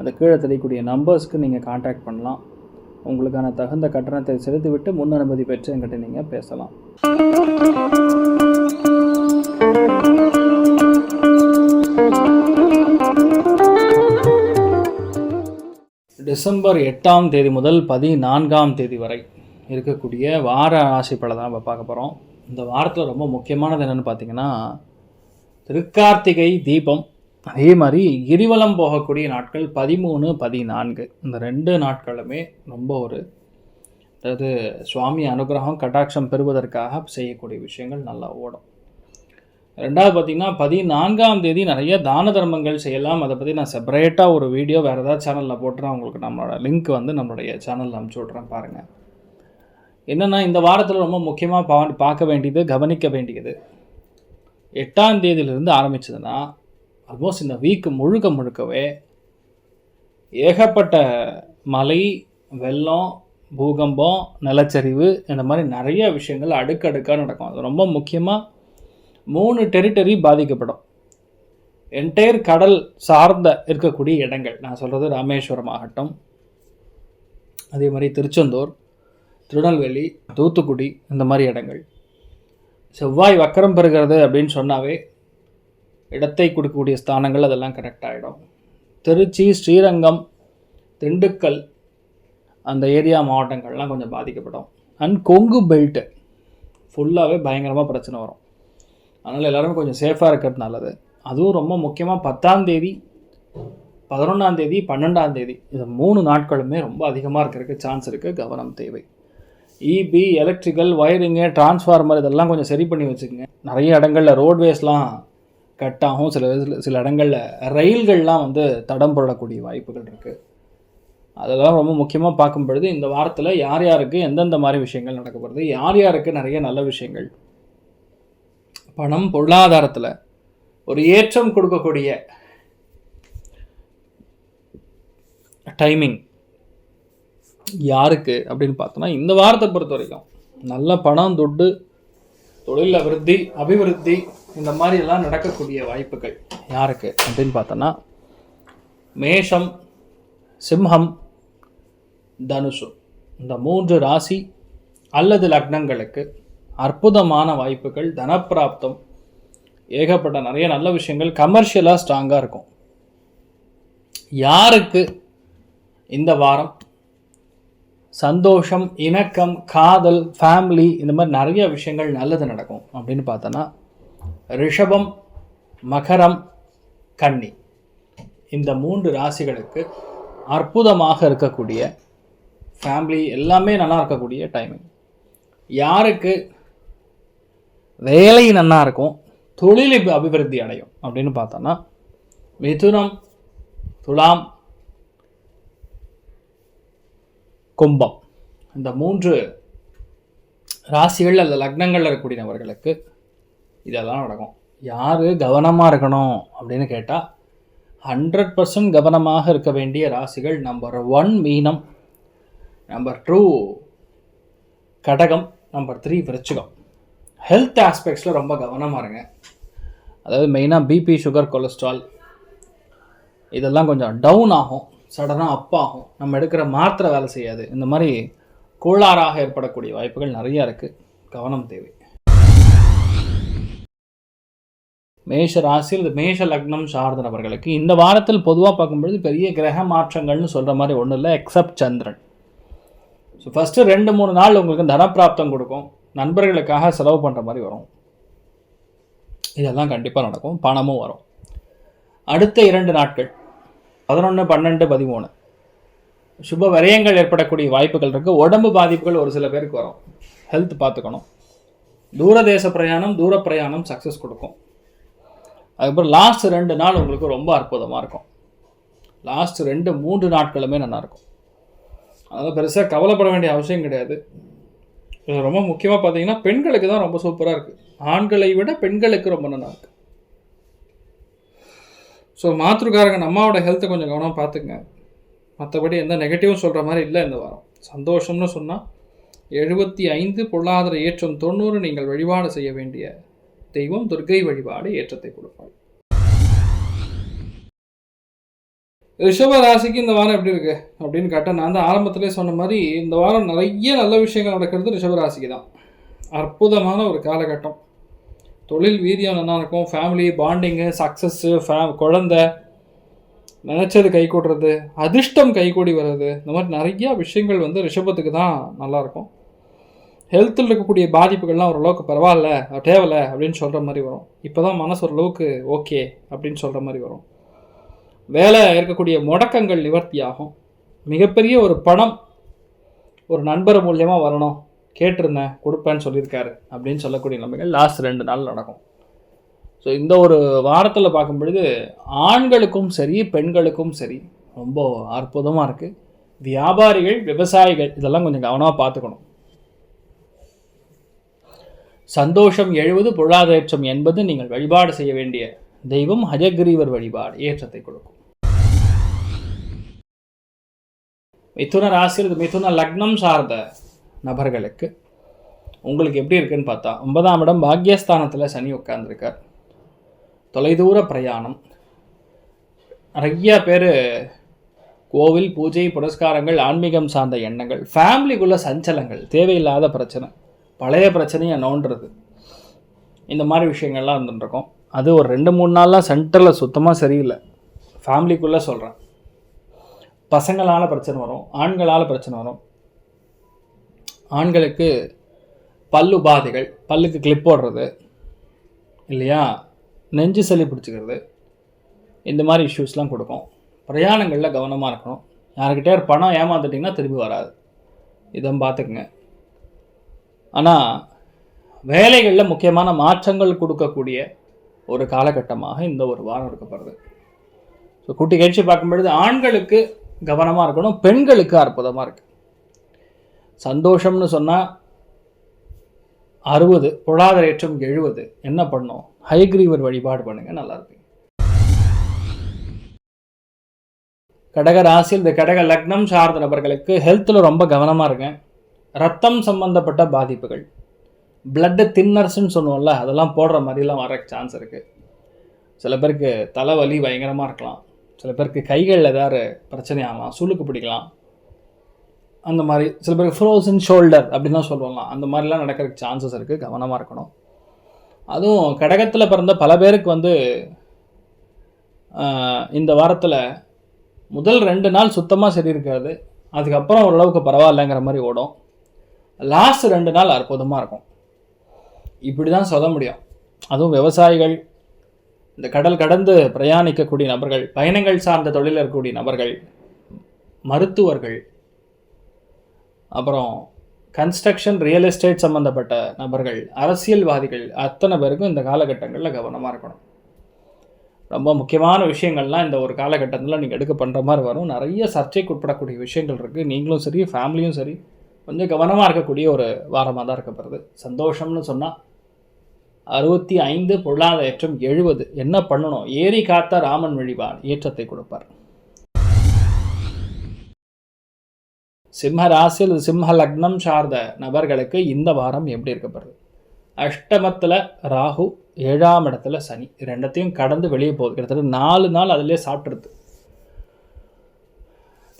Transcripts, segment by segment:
அந்த கீழே தெரியக்கூடிய நம்பர்ஸ்க்கு நீங்கள் காண்டாக்ட் பண்ணலாம். உங்களுக்கான தகுந்த கட்டணத்தை செலுத்திவிட்டு முன் அனுமதி பெற்று என்கிட்ட நீங்கள் பேசலாம். டிசம்பர் எட்டாம் தேதி முதல் பதினான்காம் தேதி வரை இருக்கக்கூடிய வார ராசி பலன் நம்ம பார்க்க போகிறோம் இந்த வாரத்தில் ரொம்ப முக்கியமானது என்னென்னு பார்த்தீங்கன்னா திருக்கார்த்திகை தீபம். அதே மாதிரி கிரிவலம் போகக்கூடிய நாட்கள் பதிமூணு பதினான்கு. இந்த ரெண்டு நாட்களுமே ரொம்ப ஒரு அதாவது சுவாமி அனுகிரகம் கட்டாட்சம் பெறுவதற்காக செய்யக்கூடிய விஷயங்கள் நல்லா ஓடும். ரெண்டாவது பார்த்திங்கன்னா பதினான்காம் தேதி நிறைய தான தர்மங்கள் செய்யலாம். அதை பற்றி நான் செப்பரேட்டாக ஒரு வீடியோ வேறு ஏதாவது சேனலில் போட்டுறேன் உங்களுக்கு நம்மளோட லிங்க் வந்து நம்மளுடைய சேனலில் அனுப்பிச்சி விட்றேன் பாருங்கள் என்னென்னா இந்த வாரத்தில் ரொம்ப முக்கியமாக பா பார்க்க வேண்டியது கவனிக்க வேண்டியது எட்டாம் தேதியிலிருந்து ஆரம்பிச்சதுன்னா ஆல்மோஸ்ட் இந்த வீக் முழுக்க முழுக்கவே ஏகப்பட்ட மலை வெள்ளம் பூகம்பம் நிலச்சரிவு இந்த மாதிரி நிறைய விஷயங்கள் அடுக்கடுக்காக நடக்கும். அது ரொம்ப முக்கியமாக மூணு டெரிட்டரி பாதிக்கப்படும். என்டையர் கடல் சார்ந்த இருக்கக்கூடிய இடங்கள். நான் சொல்கிறது ராமேஸ்வரம் ஆகட்டும். அதே மாதிரி திருச்செந்தூர் திருநெல்வேலி தூத்துக்குடி இந்த மாதிரி இடங்கள். செவ்வாய் வக்கரம் பெறுகிறது அப்படின்னு சொன்னாவே இடத்தை கொடுக்கக்கூடிய ஸ்தானங்கள் அதெல்லாம் கரெக்ட் ஆகிடும் திருச்சி ஸ்ரீரங்கம் திண்டுக்கல் அந்த ஏரியா மாவட்டங்கள்லாம் கொஞ்சம் பாதிக்கப்படும். அண்ட் கொங்கு பெல்ட்டு ஃபுல்லாகவே பயங்கரமாக பிரச்சனை வரும். அதனால் எல்லாருமே கொஞ்சம் சேஃபாக இருக்கிறது நல்லது. அதுவும் ரொம்ப முக்கியமாக பத்தாம்தேதி பதினொன்றாந்தேதி பன்னெண்டாந்தேதி இது மூணு நாட்களுமே ரொம்ப அதிகமாக இருக்கிறதுக்கு சான்ஸ் இருக்குது கவனம் தேவை. இபி எலக்ட்ரிக்கல் ஒயரிங்கு டிரான்ஸ்ஃபார்மர் இதெல்லாம் கொஞ்சம் சரி பண்ணி வச்சுக்கோங்க. நிறைய இடங்களில் ரோட்வேஸ்லாம் கட் ஆகும் சில சில இடங்களில் ரயில்கள்லாம் வந்து தடம் போடக்கூடிய வாய்ப்புகள் இருக்குது அதெல்லாம் ரொம்ப முக்கியமாக பார்க்கும் பொழுது இந்த வாரத்தில் யார் யாருக்கு எந்தெந்த மாதிரி விஷயங்கள் நடக்கப்படுது யார் யாருக்கு நிறைய நல்ல விஷயங்கள். பணம் பொருளாதாரத்தில் ஒரு ஏற்றம் கொடுக்கக்கூடிய டைமிங் யாருக்கு அப்படின்னு பார்த்தோன்னா இந்த வாரத்தை பொறுத்த வரைக்கும் நல்ல பணம் துட்டு தொழில் அபிவிருத்தி அபிவிருத்தி இந்த மாதிரி எல்லாம் நடக்கக்கூடிய வாய்ப்புகள் யாருக்கு அப்படின்னு பார்த்தோன்னா மேஷம் சிம்ஹம் தனுஷு இந்த மூன்று ராசி அல்லது லக்னங்களுக்கு அற்புதமான வாய்ப்புகள் தனப்பிராப்தம் ஏகப்பட்ட நிறைய நல்ல விஷயங்கள் கமர்ஷியலாக ஸ்ட்ராங்காக இருக்கும். யாருக்கு இந்த வாரம் சந்தோஷம் இணக்கம் காதல் ஃபேமிலி இந்த மாதிரி நிறைய விஷயங்கள் நல்லது நடக்கும். அப்படின்னு பார்த்தோன்னா ரிஷபம் மகரம் கன்னி. இந்த மூன்று ராசிகளுக்கு அற்புதமாக இருக்கக்கூடிய ஃபேமிலி எல்லாமே நல்லா இருக்கக்கூடிய டைமிங் யாருக்கு வேலை நல்லா இருக்கும் தொழில் அபிவிருத்தி அடையும் அப்படின்னு பார்த்தோன்னா மிதுனம் துலாம் கும்பம். இந்த மூன்று ராசிகள் அல்லது லக்னங்களில் இருக்கக்கூடிய நபர்களுக்கு இதெல்லாம் நடக்கும். யார் கவனமாக இருக்கணும் அப்படின்னு கேட்டால் ஹண்ட்ரட் பர்சன்ட் கவனமாக இருக்க வேண்டிய ராசிகள் நம்பர் ஒன் மீனம் நம்பர் டூ கடகம் நம்பர் த்ரீ விருச்சிகம். ஹெல்த் ஆஸ்பெக்ட்ஸில் ரொம்ப கவனமாக இருங்க. அதாவது மெயினாக பிபி சுகர் கொலஸ்ட்ரால் இதெல்லாம் கொஞ்சம் டவுன் ஆகும். சடனாக அப்பாகும். நம்ம எடுக்கிற மாத்திரை வேலை செய்யாது. இந்த மாதிரி கோளாறாக ஏற்படக்கூடிய வாய்ப்புகள் நிறையா இருக்குது கவனம் தேவை. மேஷ ராசியில் இந்த மேஷ லக்னம் சார்ந்த நபர்களுக்கு இந்த வாரத்தில் பொதுவாக பார்க்கும்பொழுது பெரிய கிரக மாற்றங்கள்னு சொல்கிற மாதிரி ஒன்றும் இல்லை எக்ஸப்ட் சந்திரன். ஸோ ஃபஸ்ட்டு ரெண்டு மூணு நாள் உங்களுக்கு தனப்பிராப்தம் கொடுக்கும். நண்பர்களுக்காக செலவு பண்ணுற மாதிரி வரும். இதெல்லாம் கண்டிப்பாக நடக்கும். பணமும் வரும். அடுத்த இரண்டு நாட்கள். பதினொன்று பன்னெண்டு பதிமூணு. சுப விரயங்கள் ஏற்படக்கூடிய வாய்ப்புகள் இருக்குது உடம்பு பாதிப்புகள் ஒரு சில பேருக்கு வரும். ஹெல்த் பார்த்துக்கணும். தூரதேச பிரயாணம் தூர பிரயாணம் சக்ஸஸ் கொடுக்கும். அதுக்கப்புறம் லாஸ்ட் ரெண்டு நாள் உங்களுக்கு ரொம்ப அற்புதமாக இருக்கும். லாஸ்ட் ரெண்டு மூன்று நாட்களுமே நல்லாயிருக்கும் அதனால் பெருசாக கவலைப்பட வேண்டிய அவசியம் கிடையாது. ரொம்ப முக்கியமாக பார்த்தீங்கன்னா பெண்களுக்கு தான் ரொம்ப சூப்பராக இருக்குது ஆண்களை விட பெண்களுக்கு ரொம்ப நல்லா இருக்கு. ஸோ மாத்திருக்காரங்க அம்மாவோட ஹெல்த்தை கொஞ்சம் கவனம் பார்த்துக்கங்க. மற்றபடி எந்த நெகட்டிவும் சொல்கிற மாதிரி இல்லை இந்த வாரம். சந்தோஷம்னு சொன்னால் எழுபத்தி ஐந்து பொருளாதார ஏற்றம் தொண்ணூறு நீங்கள் வழிபாடு செய்ய வேண்டிய தெய்வம் துர்க்கை வழிபாடு ஏற்றத்தை கொடுப்பாள் ரிஷப ராசிக்கு இந்த வாரம் எப்படி இருக்கு? அப்படின்னு கேட்டால் நான் தான் ஆரம்பத்திலே சொன்ன மாதிரி இந்த வாரம் நிறைய நல்ல விஷயங்கள் நடக்கிறது ரிஷப ராசிக்கு தான். அற்புதமான ஒரு காலகட்டம். தொழில் வீரியம் நல்லா இருக்கும்? ஃபேமிலி பாண்டிங்கு சக்ஸஸ்ஸு ஃபே குழந்த நினச்சது கை கூடுறது அதிர்ஷ்டம் கைகூடி வர்றது இந்த மாதிரி நிறையா விஷயங்கள் வந்து ரிஷபத்துக்கு தான் நல்லாயிருக்கும் ஹெல்த்தில் இருக்கக்கூடிய பாதிப்புகள்லாம் ஓரளவுக்கு பரவாயில்ல தேவலை அப்படின்னு சொல்கிற மாதிரி வரும். இப்போ தான் மனசு ஓரளவுக்கு ஓகே அப்படின்னு சொல்கிற மாதிரி வரும். வேலை இருக்கக்கூடிய முடக்கங்கள் நிவர்த்தியாகும் மிகப்பெரிய ஒரு பணம் ஒரு நண்பர் மூலியமாக வரணும். கேட்டிருந்தேன் கொடுப்பேன்னு சொல்லியிருக்காரு அப்படின்னு சொல்லக்கூடிய நிலைமைகள் லாஸ்ட் ரெண்டு நாள் நடக்கும். ஸோ இந்த ஒரு வாரத்தில் பார்க்கும் பொழுது ஆண்களுக்கும் சரி பெண்களுக்கும் சரி ரொம்ப அற்புதமாக இருக்குது வியாபாரிகள் விவசாயிகள் இதெல்லாம் கொஞ்சம் கவனமாக பார்த்துக்கணும். சந்தோஷம் எழுவது பொருளாதாரம் என்பது நீங்கள் வழிபாடு செய்ய வேண்டிய தெய்வம் ஹஜகிரீவர் வழிபாடு ஏற்றத்தை கொடுக்கும். மிதுன ராசி மிதுன லக்னம் சார்ந்த நபர்களுக்கு. உங்களுக்கு எப்படி இருக்குன்னு பார்த்தா ஒன்பதாம் இடம் பாக்யஸ்தானத்தில் சனி உட்கார்ந்துருக்கார். தொலைதூர பிரயாணம். நிறைய பேர் கோவில் பூஜை புரஸ்காரங்கள் ஆன்மீகம் சார்ந்த எண்ணங்கள் ஃபேமிலிக்குள்ள சஞ்சலங்கள் தேவையில்லாத பிரச்சனை பழைய பிரச்சனையை நோண்டுறது. இந்த மாதிரி விஷயங்கள்லாம் இருந்துருக்கோம் அது ஒரு ரெண்டு மூணு நாள்லாம் சென்டரில் சுத்தமாக சரியில்லை. ஃபேமிலிக்குள்ளே சொல்கிறேன் பசங்களால் பிரச்சனை வரும் ஆண்களால் பிரச்சனை வரும். ஆண்களுக்கு பல்லு உபாதைகள் பல்லுக்கு கிளிப் போடுறது இல்லையா? நெஞ்சு சளி பிடிச்சிக்கிறது இந்த மாதிரி இஷ்யூஸ்லாம் கொடுக்கும். பிரயாணங்களில் கவனமாக இருக்கணும். யாருக்கிட்டே பணம் ஏமாந்துட்டிங்கன்னா திரும்பி வராது. இதை பார்த்துக்குங்க. ஆனால் வேலைகளில் முக்கியமான மாற்றங்கள் கொடுக்கக்கூடிய ஒரு காலகட்டமாக இந்த ஒரு வாரம் இருக்கப்படுது ஸோ குட்டி கழிச்சு பார்க்கும்பொழுது ஆண்களுக்கு கவனமாக இருக்கணும் பெண்களுக்கு அற்புதமாக இருக்குது சந்தோஷம்னு சொன்னால் அறுபது பொருளாதார ஏற்றம் எழுபது. என்ன பண்ணும் ஹைகிரீவர் வழிபாடு பண்ணுங்கள் நல்லா இருப்பீங்க. கடக ராசி இந்த கடக லக்னம் சார்ந்த நபர்களுக்கு ஹெல்த்தில் ரொம்ப கவனமாக இருக்கேன் ரத்தம் சம்பந்தப்பட்ட பாதிப்புகள். பிளட்டு தின்னர்ஸ்ன்னு சொல்லுவோம்ல அதெல்லாம் போடுற மாதிரிலாம் வர சான்ஸ் இருக்குது சில பேருக்கு தலைவலி பயங்கரமாக இருக்கலாம். சில பேருக்கு கைகளில் ஏதாவது பிரச்சனை ஆகலாம் சுழுக்கு பிடிக்கலாம். அந்த மாதிரி சில பேருக்கு ஃப்ரோசன் ஷோல்டர் அப்படின்லாம் சொல்லலாம் அந்த மாதிரிலாம் நடக்கிறதுக்கு சான்சஸ் இருக்குது கவனமாக இருக்கணும். அதுவும் கடகத்தில் பிறந்த பல பேருக்கு வந்து இந்த வாரத்தில் முதல் ரெண்டு நாள் சுத்தமாக சரி இருக்காது. அதுக்கப்புறம் ஓரளவுக்கு பரவாயில்லைங்கிற மாதிரி ஓடும். லாஸ்ட் ரெண்டு நாள் அற்புதமாக இருக்கும். இப்படி தான் சொல்ல முடியும். அதுவும் விவசாயிகள் இந்த கடல் கடந்து பிரயாணிக்கக்கூடிய நபர்கள் பயணங்கள் சார்ந்த தொழில் இருக்கக்கூடிய நபர்கள் மருத்துவர்கள் அப்புறம் கன்ஸ்ட்ரக்ஷன் ரியல் எஸ்டேட் சம்மந்தப்பட்ட நபர்கள் அரசியல்வாதிகள் அத்தனை பேருக்கும் இந்த காலகட்டங்களில் கவனமாக இருக்கணும். ரொம்ப முக்கியமான விஷயங்கள்லாம் இந்த ஒரு காலகட்டத்தில் நீங்கள் எடுக்க பண்ணுற மாதிரி வரும். நிறைய சர்ச்சைக்கு உட்படக்கூடிய விஷயங்கள் இருக்குது நீங்களும் சரி ஃபேமிலியும் சரி கொஞ்சம் கவனமாக இருக்கக்கூடிய ஒரு வாரமாக தான் இருக்கப்படுறது சந்தோஷம்னு சொன்னால் அறுபத்தி ஐந்து பொருளாதார ஏற்றம் எழுபது. என்ன பண்ணணும்? ஏரி காத்த ராமன் வழிபாடு ஏற்றத்தை கொடுப்பார். சிம்ம ராசியில் சிம்ம லக்னம் சார்ந்த நபர்களுக்கு இந்த வாரம் எப்படி இருக்கப்படுது அஷ்டமத்தில் ராகு ஏழாம் இடத்துல சனி. ரெண்டத்தையும் கடந்து வெளியே போகுது கிட்டத்தட்ட நாலு நாள் அதிலே சாப்பிட்றது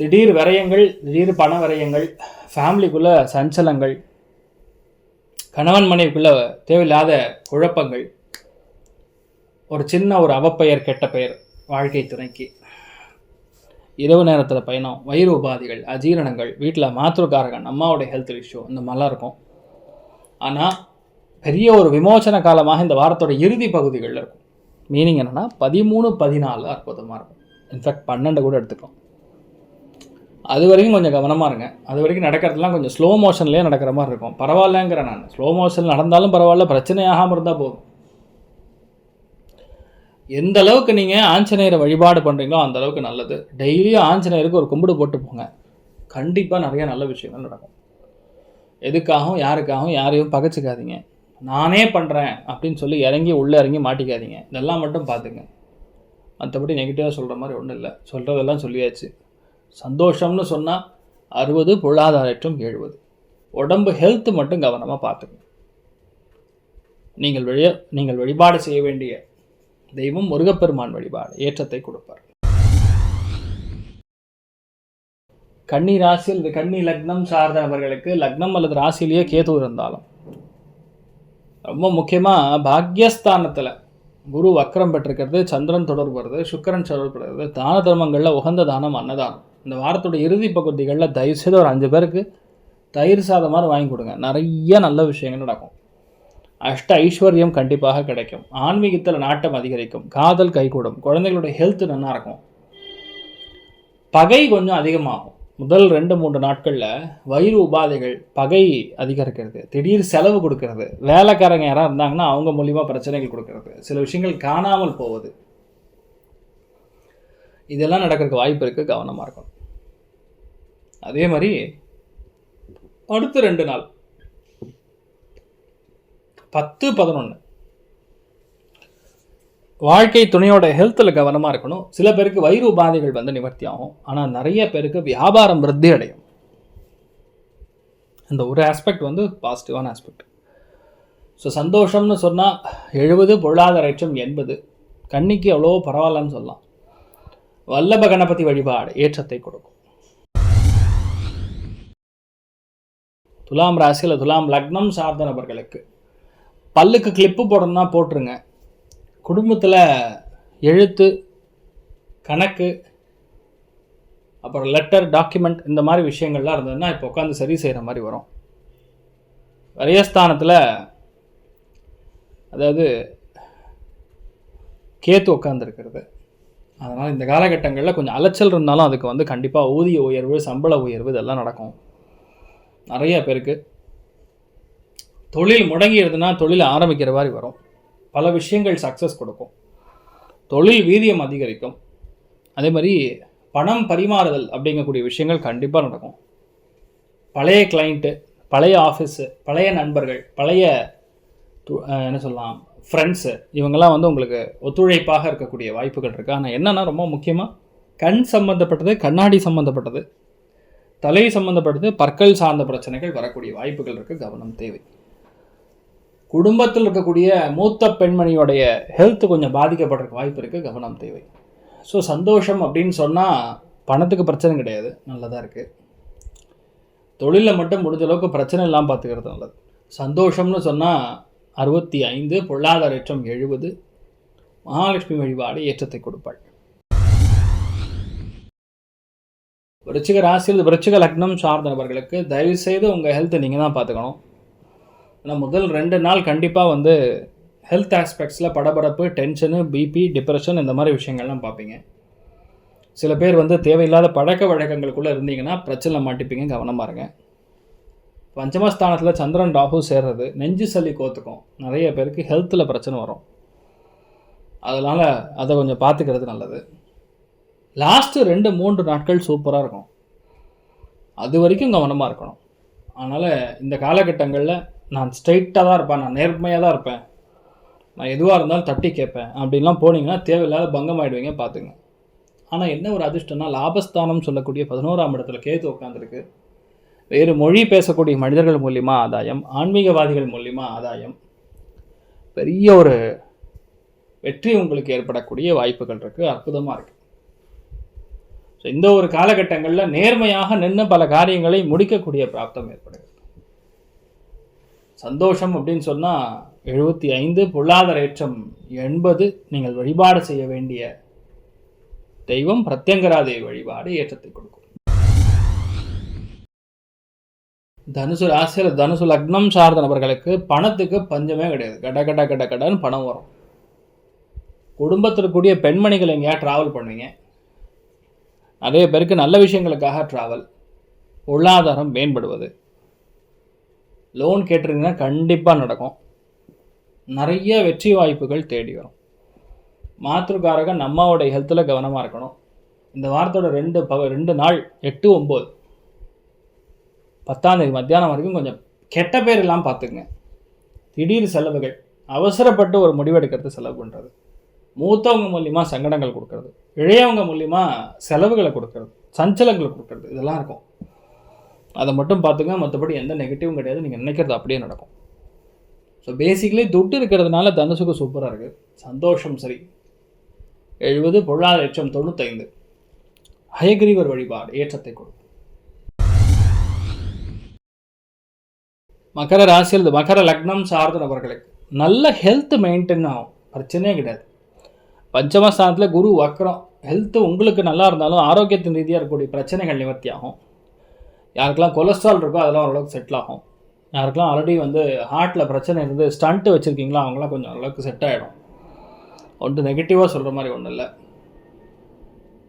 திடீர் விரயங்கள் திடீர் பண விரயங்கள் ஃபேமிலிக்குள்ளே சஞ்சலங்கள் கணவன் மனைவிக்குள்ள தேவையில்லாத குழப்பங்கள் ஒரு சின்ன ஒரு அவப்பெயர் கெட்ட பெயர் வாழ்க்கை துணைக்கு. இரவு நேரத்தில் பயணம் வயிறு உபாதிகள் அஜீரணங்கள் வீட்டில் மாத்திருக்காரகன் அம்மாவுடைய ஹெல்த் இஷ்யூ இந்த மாதிரிலாம் இருக்கும். ஆனால் பெரிய ஒரு விமோசன காலமாக இந்த வாரத்தோட இறுதி பகுதிகளில் இருக்கும். மீனிங் என்னென்னா பதிமூணு பதினாலு அற்புதமாக இருக்கும். இன்ஃபேக்ட் பன்னெண்டு கூட எடுத்துக்கலாம். அது வரைக்கும் கொஞ்சம் கவனமாக இருங்க. அது வரைக்கும் நடக்கிறதுலாம் கொஞ்சம் ஸ்லோ மோஷன்லேயே நடக்கிற மாதிரி இருக்கும். பரவாயில்லங்கிறேன் நான். ஸ்லோ மோஷன் நடந்தாலும் பரவாயில்ல பிரச்சனை ஆகாமல் இருந்தால் போதும். எந்த அளவுக்கு நீங்கள் ஆஞ்சநேயரை வழிபாடு பண்ணுறீங்களோ அந்த அளவுக்கு நல்லது. டெய்லியும் ஆஞ்சநேயருக்கு ஒரு கும்பிடு போட்டு போங்க. கண்டிப்பாக நிறைய நல்ல விஷயங்கள் நடக்கும். எதுக்காகவும் யாருக்காகவும் யாரையும் பகைச்சிக்காதீங்க. நானே பண்ணுறேன் அப்படின்னு சொல்லி இறங்கி உள்ளே இறங்கி மாட்டிக்காதீங்க. இதெல்லாம் மட்டும் பார்த்துங்க. மற்றபடி நெகட்டிவாக சொல்கிற மாதிரி ஒன்றும் இல்லை. சொல்கிறதெல்லாம் சொல்லியாச்சு. சந்தோஷம்னு சொன்னால் அறுபது பொருளாதாரற்றும் எழுபது. உடம்பு ஹெல்த் மட்டும் கவனமாக பார்த்துங்க நீங்கள் வழிய நீங்கள் வழிபாடு செய்ய வேண்டிய தெய்வம் முருகப்பெருமான் வழிபாடு ஏற்றத்தை கொடுப்பார். கன்னி ராசியில் இந்த கன்னி லக்னம் சார்ந்த நபர்களுக்கு லக்னம் அல்லது ராசியிலேயே கேது இருந்தாலும் ரொம்ப முக்கியமாக பாக்யஸ்தானத்தில் குரு வக்கரம் பெற்றிருக்கிறது சந்திரன் தொடர்புறது சுக்கரன் தொடர்பு தான தர்மங்களில் உகந்த தானம் அன்னதானம். இந்த வாரத்தோட இறுதி பகுதிகளில் தயவுசெய்து ஒரு அஞ்சு பேருக்கு தயிர் சாதம் மாதிரி வாங்கி கொடுங்க. நிறைய நல்ல விஷயங்கள் நடக்கும். அஷ்ட ஐஸ்வர்யம் கண்டிப்பாக கிடைக்கும். ஆன்மீகத்தில் நாட்டம் அதிகரிக்கும். காதல் கைகூடும். குழந்தைகளோட ஹெல்த் நல்லா இருக்கும். பகை கொஞ்சம் அதிகமாகும். முதல் ரெண்டு மூன்று நாட்களில் வயிறு உபாதைகள் பகை அதிகரிக்கிறது. திடீர் செலவு கொடுக்கறது. வேலைக்காரங்க யாராக இருந்தாங்கன்னா அவங்க மூலிமா பிரச்சனைகள் கொடுக்கறது. சில விஷயங்கள் காணாமல் போவது. இதெல்லாம் நடக்கிறதுக்கு வாய்ப்பு இருக்குது கவனமாக இருக்கணும். அதே மாதிரி அடுத்த ரெண்டு நாள் பத்து பதினொன்று வாழ்க்கை துணையோட ஹெல்த்தில் கவனமாக இருக்கணும். சில பேருக்கு வயிறு உபாதைகள் வந்து நிவர்த்தி ஆகும். ஆனால் நிறைய பேருக்கு வியாபாரம் விருத்தி அடையும். அந்த ஒரு ஆஸ்பெக்ட் வந்து பாசிட்டிவான ஆஸ்பெக்ட் ஸோ சந்தோஷம்னு சொன்னால் எழுபது பொருளாதார ஏற்றம் எண்பது கண்ணிக்கு எவ்வளோ பரவாயில்லன்னு சொல்லலாம். வல்லப கணபதி வழிபாடு ஏற்றத்தை கொடுக்கும். துலாம் ராசியில் துலாம் லக்னம் சார்ந்த நபர்களுக்கு பல்லுக்கு கிளிப்பு போடணும்னா போட்டுருங்க. குடும்பத்தில் எழுத்து கணக்கு அப்புறம் லெட்டர் டாக்குமெண்ட் இந்த மாதிரி விஷயங்கள்லாம் இருந்ததுன்னா இப்போ உட்காந்து சரி செய்கிற மாதிரி வரும். வரையஸ்தானத்தில் அதாவது கேத்து உட்காந்துருக்கிறது அதனால் இந்த காலகட்டங்களில் கொஞ்சம் அலைச்சல் இருந்தாலும் அதுக்கு வந்து கண்டிப்பாக ஊதிய உயர்வு சம்பள உயர்வு இதெல்லாம் நடக்கும். நிறைய பேருக்கு. தொழில் முடங்கிடுதுன்னா தொழில் ஆரம்பிக்கிற மாதிரி வரும். பல விஷயங்கள் சக்ஸஸ் கொடுக்கும். தொழில் வீரியம் அதிகரிக்கும். அதே மாதிரி பணம் பரிமாறுதல் அப்படிங்கக்கூடிய விஷயங்கள் கண்டிப்பாக நடக்கும். பழைய கிளைண்ட்டு பழைய ஆஃபீஸு பழைய நண்பர்கள் பழைய என்ன சொல்லலாம் ஃப்ரெண்ட்ஸு இவங்கெல்லாம் வந்து உங்களுக்கு ஒத்துழைப்பாக இருக்கக்கூடிய வாய்ப்புகள் இருக்குது ஆனால் என்னென்னா ரொம்ப முக்கியமாக கண் சம்மந்தப்பட்டது கண்ணாடி சம்மந்தப்பட்டது தலை சம்மந்தப்பட்டது பற்கள் சார்ந்த பிரச்சனைகள் வரக்கூடிய வாய்ப்புகள் இருக்குது கவனம் தேவை. குடும்பத்தில் இருக்கக்கூடிய மூத்த பெண்மணியோடைய ஹெல்த் கொஞ்சம் பாதிக்கப்படுறதுக்கு வாய்ப்பு இருக்குது கவனம் தேவை. ஸோ சந்தோஷம் அப்படின்னு சொன்னால் பணத்துக்கு பிரச்சனை கிடையாது நல்லதாக இருக்குது தொழிலில் மட்டும் முடிஞ்ச அளவுக்கு பிரச்சனை இல்லாமல் பார்த்துக்கிறது நல்லது. சந்தோஷம்னு சொன்னால் அறுபத்தி ஐந்து பொருளாதார ஏற்றம் எழுபது மகாலட்சுமி வழிபாடு ஏற்றத்தை கொடுப்பாள். விருச்சிக ராசியில் விருச்சிக லக்னம் சார்ந்த நபர்களுக்கு தயவுசெய்து உங்கள் ஹெல்த்தை நீங்கள் தான் பார்த்துக்கணும் ஆனால் முதல் ரெண்டு நாள் கண்டிப்பாக வந்து ஹெல்த் ஆஸ்பெக்ட்ஸில் படபடப்பு டென்ஷனு பிபி டிப்ரெஷன் இந்த மாதிரி விஷயங்கள்லாம் பார்ப்பீங்க. சில பேர் வந்து தேவையில்லாத பழக்க வழக்கங்களுக்குள்ளே இருந்தீங்கன்னா பிரச்சனை மாட்டிப்பீங்க கவனமாக இருங்க. பஞ்சமஸ்தானத்தில் சந்திரன் ராகு சேர்றது நெஞ்சு சளி கோத்துக்கும். நிறைய பேருக்கு ஹெல்த்தில் பிரச்சனை வரும். அதனால் அதை கொஞ்சம் பார்த்துக்கிறது நல்லது. லாஸ்ட்டு ரெண்டு மூன்று நாட்கள் சூப்பராக இருக்கும். அது வரைக்கும் கவனமாக இருக்கணும். அதனால் இந்த காலகட்டங்களில் நான் ஸ்ட்ரைட்டாக தான் இருப்பேன் நான் நேர்மையாக தான் இருப்பேன். நான் எதுவாக இருந்தாலும் தட்டி கேட்பேன். அப்படின்லாம் போனீங்கன்னா தேவையில்லாத பங்கம் ஆகிடுவீங்க பார்த்துங்க. ஆனால் என்ன ஒரு அதிர்ஷ்டம்னா லாபஸ்தானம் சொல்லக்கூடிய பதினோராம் இடத்துல கேத்து உட்காந்துருக்கு வேறு மொழி பேசக்கூடிய மனிதர்கள் மூலியமா ஆதாயம் ஆன்மீகவாதிகள் மூலியமா ஆதாயம். பெரிய ஒரு வெற்றி உங்களுக்கு ஏற்படக்கூடிய வாய்ப்புகள் இருக்குது அற்புதமாக இருக்குது ஸோ இந்த ஒரு காலகட்டங்களில் நேர்மையாக நின்று பல காரியங்களை முடிக்கக்கூடிய பிராப்தம் ஏற்படுகிறது. சந்தோஷம் அப்படின்னு சொன்னால் எழுபத்தி ஐந்து பொருளாதார ஏற்றம் எண்பது நீங்கள் வழிபாடு செய்ய வேண்டிய தெய்வம் பிரத்யங்கராதேவி வழிபாடு ஏற்றத்தை கொடுக்கும். தனுசு ராசியில் தனுசு லக்னம் சார்ந்த நபர்களுக்கு பணத்துக்கு பஞ்சமே கிடையாது. கட கட கட கடன்னு பணம் வரும். குடும்பத்தில் கூடிய பெண்மணிகள் எங்கேயா ட்ராவல் பண்ணுவீங்க. நிறைய பேருக்கு நல்ல விஷயங்களுக்காக ட்ராவல் பொருளாதாரம் மேம்படுவது. லோன் கேட்டிருந்தீங்கன்னா கண்டிப்பாக நடக்கும். நிறைய வெற்றி வாய்ப்புகள் தேடி வரும். மாத்திருக்காரகன் அம்மாவோடைய ஹெல்த்தில் கவனமாக இருக்கணும். இந்த வாரத்தோட ரெண்டு ப ரெண்டு நாள் எட்டு ஒம்பது பத்தாம் தேதி மத்தியானம் வரைக்கும் கொஞ்சம் கெட்ட பேர் எல்லாம் பார்த்துக்குங்க. திடீர் செலவுகள் அவசரப்பட்டு ஒரு முடிவெடுக்கிறது செலவு பண்ணுறது மூத்தவங்க மூலியமாக சங்கடங்கள் கொடுக்கறது. இளையவங்க மூலியமாக செலவுகளை கொடுக்கறது. சஞ்சலங்களை கொடுக்கறது. இதெல்லாம் இருக்கும். அதை மட்டும் பார்த்துங்க மற்றபடி எந்த நெகட்டிவும் கிடையாது. நீங்கள் நினைக்கிறது அப்படியே நடக்கும். ஸோ பேசிக்கலி துட்டு இருக்கிறதுனால தனுசுக்கு சூப்பராக இருக்குது சந்தோஷம் சரி. எழுபது பொருளாதார லட்சம் தொண்ணூத்தைந்து. ஹயகிரிவர் வழிபாடு ஏற்றத்தை கொடுக்கும் மகர ராசியில் மகர லக்னம் சார்ந்த நபர்களுக்கு நல்ல ஹெல்த் மெயின்டைன் ஆகும். பிரச்சனையே கிடையாது. பஞ்சமஸ்தானத்தில் குரு வக்கரம் ஹெல்த்து உங்களுக்கு நல்லா இருந்தாலும் ஆரோக்கியத்தின் ரீதியாக இருக்கக்கூடிய பிரச்சனைகள் நிவர்த்தி ஆகும். யாருக்கெல்லாம் கொலஸ்ட்ரால் இருக்கோ அதெல்லாம் ஓரளவுக்கு செட்டில் ஆகும். யாருக்கெல்லாம் ஆல்ரெடி வந்து ஹார்ட்டில் பிரச்சனை இருந்து ஸ்டண்ட்டு வச்சுருக்கீங்களோ அவங்களாம் கொஞ்சம் அளவுக்கு செட் ஆகிடும் ஒன்று நெகட்டிவாக சொல்கிற மாதிரி ஒன்றும் இல்லை.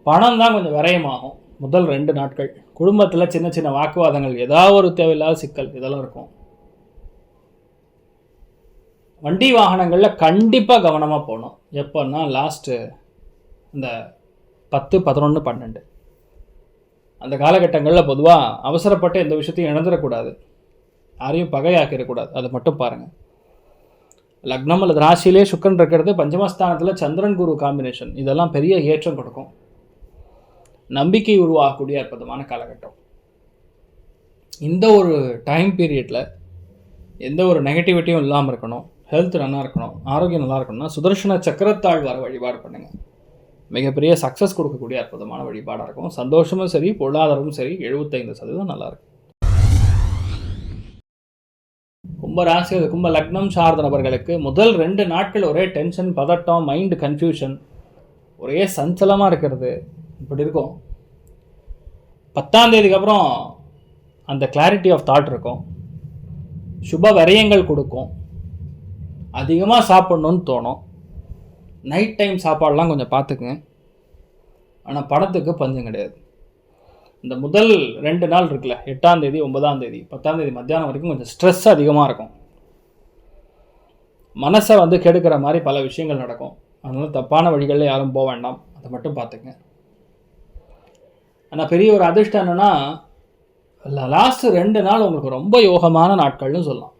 பணம் தான் கொஞ்சம் விரயமாகும். முதல் ரெண்டு நாட்கள். குடும்பத்தில் சின்ன சின்ன வாக்குவாதங்கள் ஏதாவது ஒரு தேவையில்லாத சிக்கல் இதெல்லாம் இருக்கும். வண்டி வாகனங்களில் கண்டிப்பாக கவனமாக போகணும். எப்போன்னா லாஸ்ட்டு இந்த பத்து பதினொன்று பன்னெண்டு. அந்த காலகட்டங்களில் பொதுவாக அவசரப்பட்டு எந்த விஷயத்தையும் இழந்துடக்கூடாது. யாரையும் பகையாக்கிடக்கூடாது. அதை மட்டும் பாருங்கள் லக்னம் அல்லது ராசியிலே சுக்கரன் இருக்கிறது பஞ்சமஸ்தானத்தில் சந்திரன் குரு காம்பினேஷன் இதெல்லாம் பெரிய ஏற்றம் கொடுக்கும். நம்பிக்கை உருவாகக்கூடிய அற்புதமான காலகட்டம். இந்த ஒரு டைம் பீரியடில் எந்த ஒரு நெகட்டிவிட்டியும் இல்லாமல் இருக்கணும். ஹெல்த் நல்லா இருக்கணும். ஆரோக்கியம் நல்லா இருக்கணும்னா சுதர்ஷன சக்கரத்தாழ்வார வழிபாடு பண்ணுங்கள் மிகப்பெரிய சக்ஸஸ் கொடுக்கக்கூடிய அற்புதமான வழிபாடாக இருக்கும். சந்தோஷமும் சரி பொருளாதாரமும் சரி எழுபத்தைந்து சதவீதம் நல்லாயிருக்கும் கும்ப ராசி கும்ப லக்னம் சார்ந்த நபர்களுக்கு முதல் ரெண்டு நாட்கள் ஒரே டென்ஷன் பதட்டம் மைண்டு கன்ஃபியூஷன் ஒரே சஞ்சலமாக இருக்கிறது. இப்படி இருக்கும். பத்தாம் தேதிக்கு அப்புறம் அந்த கிளாரிட்டி ஆஃப் தாட் இருக்கும். சுப வரையங்கள் கொடுக்கும். அதிகமாக சாப்பிட்ணுன்னு தோணும். நைட் டைம் சாப்பாடெலாம் கொஞ்சம் பார்த்துக்குங்க. ஆனால் பணத்துக்கு பஞ்சம் கிடையாது. இந்த முதல் ரெண்டு நாள் இருக்குல்ல எட்டாம் தேதி ஒன்பதாம் தேதி பத்தாம் தேதி மத்தியானம் வரைக்கும் கொஞ்சம் ஸ்ட்ரெஸ் அதிகமாக இருக்கும். மனசை வந்து கெடுக்கிற மாதிரி பல விஷயங்கள் நடக்கும். அதனால் தப்பான வழிகளில் யாரும் போக வேண்டாம். அதை மட்டும் பார்த்துங்க ஆனால் பெரிய ஒரு அதிர்ஷ்டம் என்னென்னா லாஸ்ட்டு ரெண்டு நாள் உங்களுக்கு ரொம்ப யோகமான நாட்கள்னு சொல்லலாம்.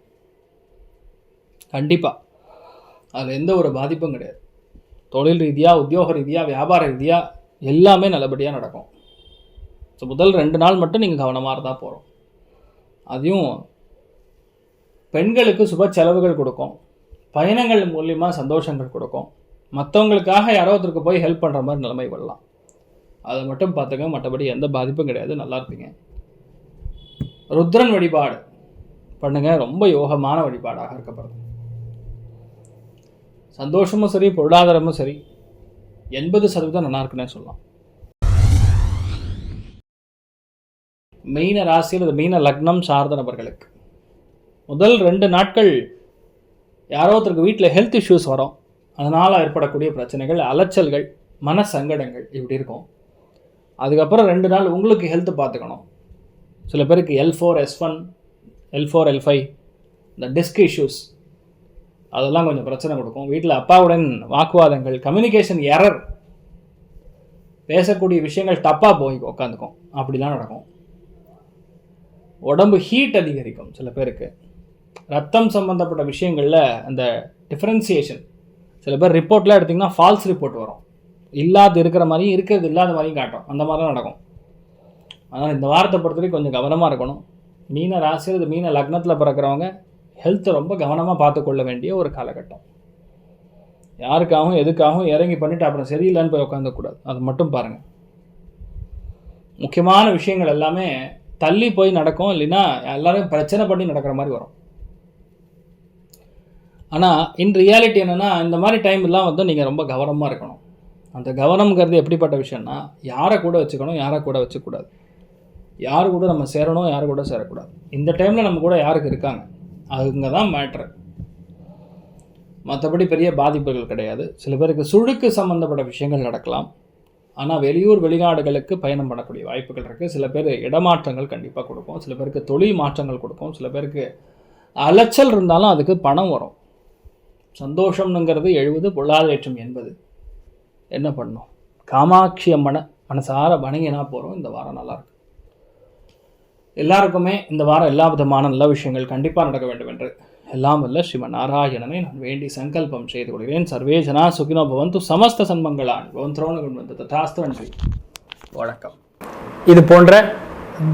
கண்டிப்பாக அதில் எந்த ஒரு பாதிப்பும் கிடையாது. தொழில் ரீதியாக உத்தியோக ரீதியாக வியாபார ரீதியாக எல்லாமே நல்லபடியாக நடக்கும். ஸோ முதல் ரெண்டு நாள் மட்டும் நீங்கள் கவனமாக இருந்தால் போகிறோம் அதையும் பெண்களுக்கு சுப செலவுகள் கொடுக்கும். பயணங்கள் மூலியமாக சந்தோஷங்கள் கொடுக்கும். மற்றவங்களுக்காக யாரோ ஒருத்தருக்கு போய் ஹெல்ப் பண்ணுற மாதிரி நிலைமை வரலாம். அதை மட்டும் பார்த்துங்க. மற்றபடி எந்த பாதிப்பும் கிடையாது. நல்லா இருப்பீங்க. ருத்ரன் வழிபாடு பண்ணுங்கள் ரொம்ப யோகமான வழிபாடாக இருக்கப்படுது சந்தோஷமும் சரி பொருளாதாரமும் சரி எண்பது சதவீதம் நல்லா இருக்குன்னே சொல்லலாம். மீன ராசியில் அது மீன லக்னம் சார்ந்த நபர்களுக்கு. முதல் ரெண்டு நாட்கள் யாரோ ஒருத்தருக்கு வீட்டில் ஹெல்த் இஷ்யூஸ் வரும். அதனால் ஏற்படக்கூடிய பிரச்சனைகள் அலைச்சல்கள் மன சங்கடங்கள் இப்படி இருக்கும். அதுக்கப்புறம் ரெண்டு நாள் உங்களுக்கு ஹெல்த்து பார்த்துக்கணும். சில பேருக்கு L four S one L four L five இந்த டிஸ்க் இஷ்யூஸ் அதெல்லாம் கொஞ்சம் பிரச்சனை கொடுக்கும். வீட்டில் அப்பாவுடன் வாக்குவாதங்கள் கம்யூனிகேஷன் எரர் பேசக்கூடிய விஷயங்கள் தப்பாக போய் உட்காந்துக்கும் அப்படிலாம் நடக்கும். உடம்பு ஹீட் அதிகரிக்கும் சில பேருக்கு. ரத்தம் சம்மந்தப்பட்ட விஷயங்களில் அந்த டிஃப்ரென்சியேஷன் சில பேர் ரிப்போர்ட்லாம் எடுத்திங்கன்னா ஃபால்ஸ் ரிப்போர்ட் வரும். இல்லாத இருக்கிற மாதிரியும் இருக்கிறது இல்லாத மாதிரியும் காட்டும். அந்த மாதிரிலாம் நடக்கும். அதனால் இந்த வாரத்தை பொறுத்தவரைக்கும் கொஞ்சம் கவனமாக இருக்கணும். மீன ராசியில் மீன லக்னத்தில் பிறக்கிறவங்க ஹெல்த்தை ரொம்ப கவனமாக பார்த்துக்கொள்ள வேண்டிய ஒரு காலகட்டம். யாருக்காகவும் எதுக்காகவும் இறங்கி பண்ணிவிட்டு அப்புறம் சரியில்லைன்னு போய் உட்காந்துக்கூடாது அது மட்டும் பாருங்கள் முக்கியமான விஷயங்கள் எல்லாமே தள்ளி போய் நடக்கும். இல்லைன்னா எல்லாரும் பிரச்சனை பண்ணி நடக்கிற மாதிரி வரும். ஆனால் இன் ரியாலிட்டி என்னென்னா இந்த மாதிரி டைம்லாம் வந்து நீங்கள் ரொம்ப கவனமாக இருக்கணும். அந்த கவனம்ங்கிறது எப்படிப்பட்ட விஷயம்னா யாரை கூட வச்சுக்கணும் யாரை கூட வச்சுக்கூடாது யார் கூட நம்ம சேரணும் யார் கூட சேரக்கூடாது. இந்த டைமில் நம்ம கூட யாருக்கு இருக்காங்க? அதுங்க தான் மேட்ரு மற்றபடி பெரிய பாதிப்புகள் கிடையாது. சில பேருக்கு சுழுக்கு சம்மந்தப்பட்ட விஷயங்கள் நடக்கலாம். ஆனால் வெளியூர் வெளிநாடுகளுக்கு பயணம் பண்ணக்கூடிய வாய்ப்புகள் இருக்குது சில பேர் இடமாற்றங்கள் கண்டிப்பாக கொடுக்கும். சில பேருக்கு தொழில் மாற்றங்கள் கொடுக்கும். சில பேருக்கு அலைச்சல் இருந்தாலும் அதுக்கு பணம் வரும். சந்தோஷம்ங்கிறது எழுபது பொருளாதாரம் எண்பது. என்ன பண்ணணும் காமாட்சி அம்மனை மனசார வணங்கினா போகிறோம் இந்த வாரம் நல்லாயிருக்கும் எல்லாருக்குமே இந்த வாரம் எல்லா விதமான நல்ல விஷயங்கள் கண்டிப்பாக நடக்க வேண்டும் என்று. எல்லாம் வல்ல ஸ்ரீமன் நாராயணனை நான் வேண்டி சங்கல்பம் செய்து கொள்கிறேன். சர்வே ஜனா சுகினோ பவந்து சமஸ்த சன்மங்களான் பவன் வந்து ததாஸ்து நன்றி. வணக்கம். இது போன்ற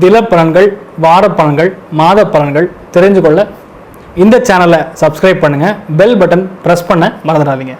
தில பலன்கள் வார பலன்கள் மாத பலன்கள் தெரிஞ்சு கொள்ள இந்த சேனலை சப்ஸ்கிரைப் பண்ணுங்கள் பெல் பட்டன் ப்ரெஸ் பண்ண மறந்துடாதீங்க.